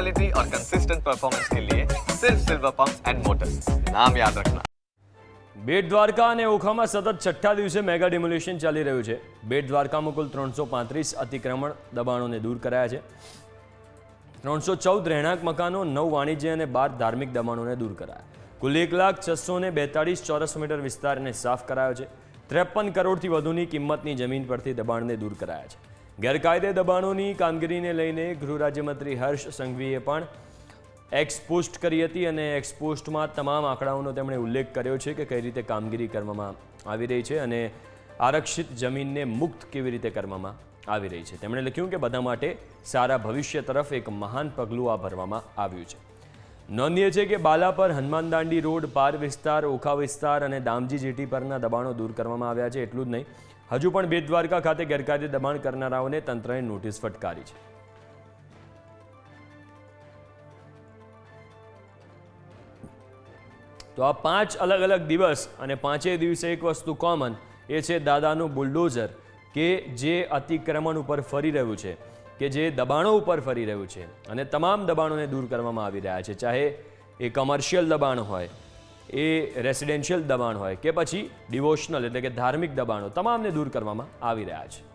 Quality और consistent performance के लिए सिर्फ सिल्वर पंप एंड मोटर्स नाम याद रखना બેટ દ્વારકા અને ઓખામાં સતત છઠ્ઠા દિવસે મેગા ડિમોલ્યુશન ચાલી રહ્યું છે બેટ દ્વારકામાં કુલ ત્રણસો પાંત્રીસ અતિક્રમણ દબાણોને દૂર કરાયા છે ત્રણસો ચૌદ રહેણાંક મકાનો નવ વાણિજ્ય અને બાર ધાર્મિક દબાણોને દૂર કરાયા કુલ એક લાખ છસો ને બેતાળીસ ચોરસ મીટર વિસ્તારને સાફ કરાયો છે ત્રેપન કરોડથી વધુની કિંમતની જમીન પરથી દબાણને દૂર કરાયા છે ગેરકાયદે દબાણોની કામગીરીને લઈને ગૃહ રાજ્યમંત્રી હર્ષ સંઘવીએ પણ એક્સપોસ્ટ કરી હતી અને એક્સપોસ્ટમાં તમામ આંકડાઓનો તેમણે ઉલ્લેખ કર્યો છે કે કઈ રીતે કામગીરી કરવામાં આવી રહી છે અને આરક્ષિત જમીનને મુક્ત કેવી રીતે કરવામાં આવી રહી છે. તેમણે લખ્યું કે બધા માટે સારા ભવિષ્ય તરફ એક મહાન પગલું આ ભરવામાં આવ્યું છે. નોંધનીય છે કે બાલા પર હનુમાન દાંડી રોડ, પાર વિસ્તાર, ઓખા વિસ્તાર અને દામજી જેટી પરના દબાણો દૂર કરવામાં આવ્યા છે. એટલું જ નહીં હજુ પણ બેટ દ્વારકા ખાતે ગેરકાયદે દબાણ કરનારાઓને તંત્રએ નોટિસ ફટકારી છે. તો આ પાંચ અલગ અલગ દિવસ અને પાંચેય દિવસે એક વસ્તુ કોમન એ છે દાદાનું બુલડોઝર કે જે અતિક્રમણ ઉપર ફરી રહ્યું છે, કે જે દબાણો ઉપર ફરી રહ્યું છે અને તમામ દબાણોને દૂર કરવામાં આવી રહ્યા છે, ચાહે એ કમર્શિયલ દબાણ હોય એ રેસિડેન્શિયલ દબાણ હોય કે પછી ડિવોશનલ એટલે કે ધાર્મિક દબાણો તમામને દૂર કરવામાં આવી રહ્યા છે.